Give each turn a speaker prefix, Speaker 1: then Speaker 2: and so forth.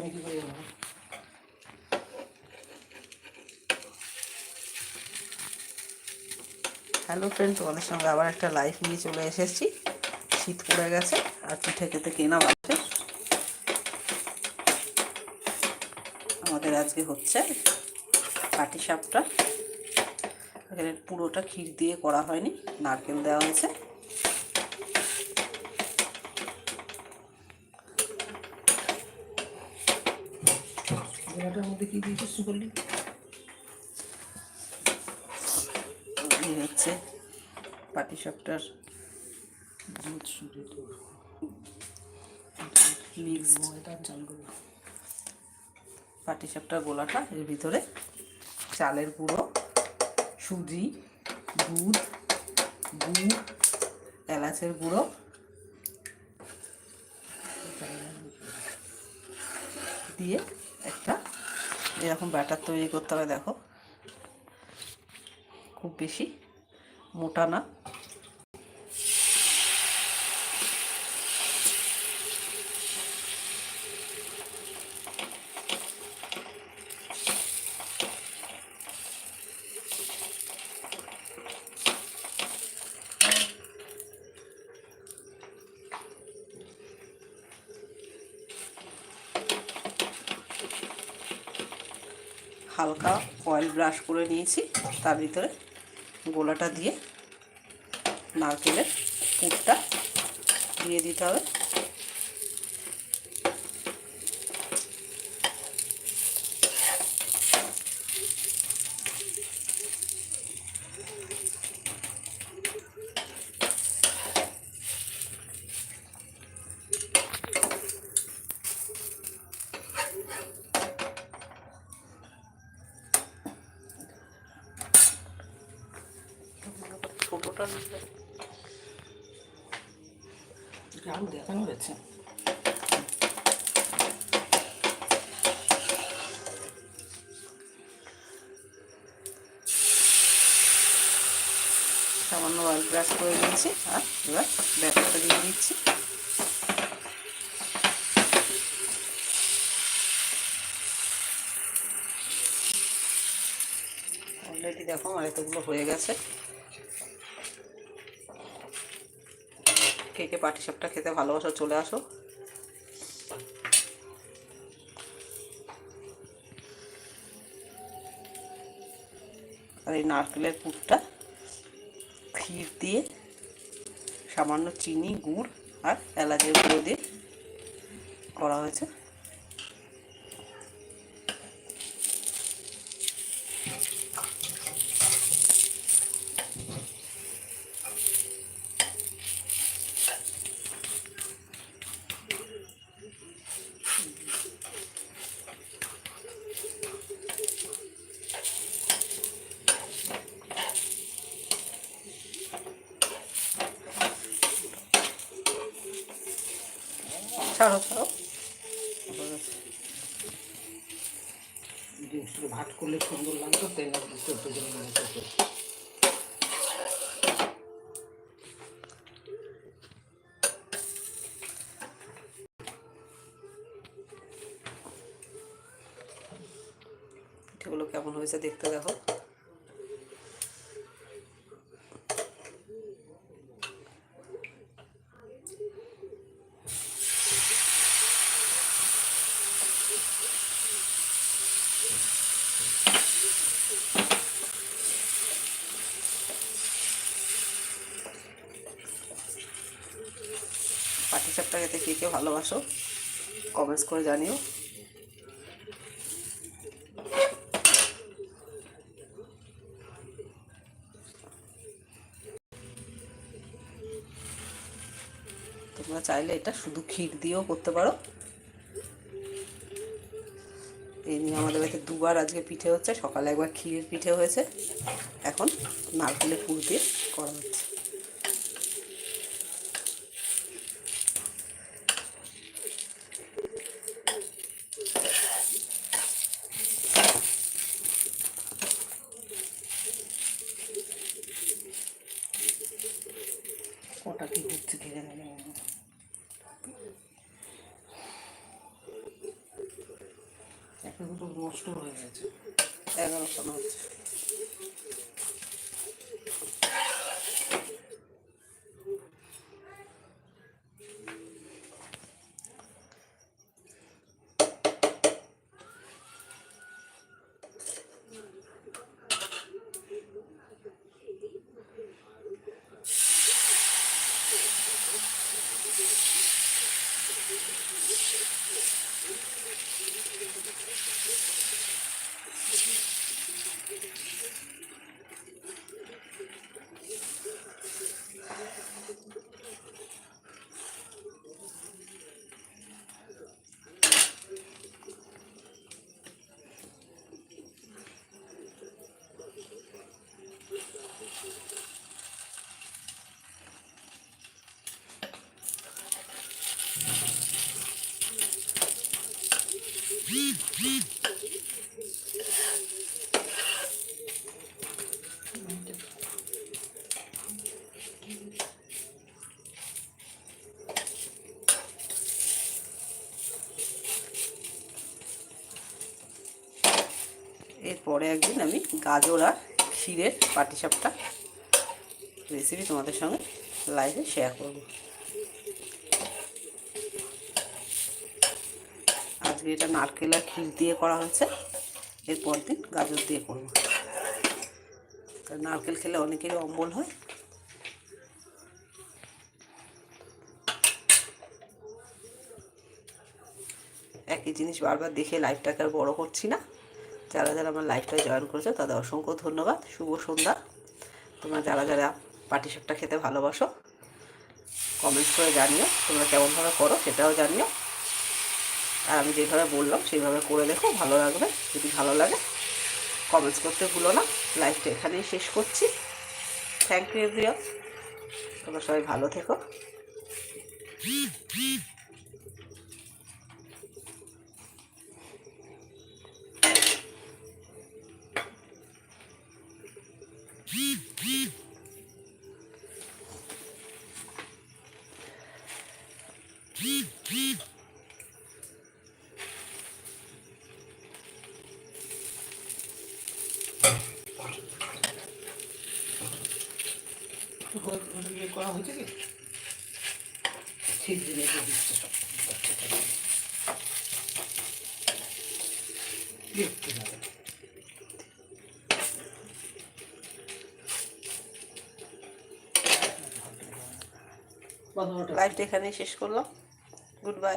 Speaker 1: আমি করে যাব
Speaker 2: হ্যালো ফ্রেন্ড তোমাদের সঙ্গে আবার একটা লাইফ নিয়ে চলে এসেছি। শীত পড়ে গেছে, আর পিঠে খেতে কেনা বাড়ছে আমাদের আজকে হচ্ছে পাটি সাপটা। এখানে পুরোটা ক্ষীর দিয়ে করা হয়নি, নারকেল দেওয়া হয়েছে।
Speaker 1: এটার মধ্যে কি দিয়েছিস সুপারলি
Speaker 2: এই হচ্ছে পাটি সাপটার
Speaker 1: দুধ সুরে তো
Speaker 2: মিক্স
Speaker 1: এটা চালু করব
Speaker 2: পাটিসাপটার গোলাটা এর ভিতরে চালের গুঁড়ো সুজি দুধ গুড় এলাচের গুঁড়ো। দিয়ে একটা এরকম ব্যাটার তৈরি করতে হবে দেখো। খুব বেশি মোটা না। হালকা অয়েল ব্রাশ করে নিয়েছি। তার ভিতরে গোলাটা দিয়ে নারকেলের পুরটা দিয়ে দিতে হবে। নিলে
Speaker 1: এটা দেখানো যাচ্ছে
Speaker 2: সামান্য অয়েল ব্রাশ করে নিয়েছি, আর এবার ব্যাটারটা দিয়ে দিচ্ছি। অলরেডি দেখো আমার এতগুলো হয়ে গেছে। কে পাটি সাপটা খেতে ভালোবাসো, চলে আসো। আর এই নারকেলের পুরটা ক্ষীর দিয়ে সামান্য চিনি, গুড় আর এলাচের গুঁড়ো দিয়ে করা হয়েছে। ছাড়ো ছাড়ো।
Speaker 1: ভাট করলে সুন্দর লাগতো তেল লাগতো তো জন্য মনে করতো
Speaker 2: কেমন হয়েছে দেখতে দেখো। পাটিসাপটা খেতে কে কে ভালোবাসো কমেন্টস করে জানিও। তোমরা চাইলে এটা শুধু ক্ষীর দিয়েও করতে পারো। এই নিয়ে আমাদের বাড়িতে দুবার আজকে পিঠে হচ্ছে, সকালে একবার ক্ষীরের পিঠে হয়েছে। এখন নারকেলের পুর দিয়ে করা হচ্ছে।
Speaker 1: কটা কি হচ্ছে কে জানে। একটা দুটো নষ্ট হয়ে গেছে।
Speaker 2: এগারোশো হচ্ছে এরপরে একদিন আমি গাজর আর ক্ষীরের পাটিসাপটা রেসিপি তোমাদের সঙ্গে লাইভে শেয়ার করব। আজকে এটা নারকেল আর ক্ষীর দিয়ে করা হয়েছে। এরপর দিন গাজর দিয়ে করব। নারকেল খেলে অনেকেরই অম্বল হয়। একই জিনিস বারবার দেখে লাইভটাকে আর বড় করছি না। যারা যারা আমার লাইফটা জয়েন করেছ, তাদের অসংখ্য ধন্যবাদ। শুভ সন্ধ্যা। তোমরা যারা যারা পাটিসাপটা খেতে ভালোবাসো কমেন্টস করে জানিও, তোমরা কেমনভাবে করো সেটাও জানিও। আর আমি যেভাবে বললাম, সেইভাবে করে দেখো, ভালো লাগবে, যদি ভালো লাগে কমেন্টস করতে ভুলো না। লাইফটা এখানেই শেষ করছি। থ্যাংক ইউ এভরিওয়ান তোমরা সবাই ভালো থেকো।
Speaker 1: করা হয়েছে
Speaker 2: এখানেই শেষ করলাম। Good bye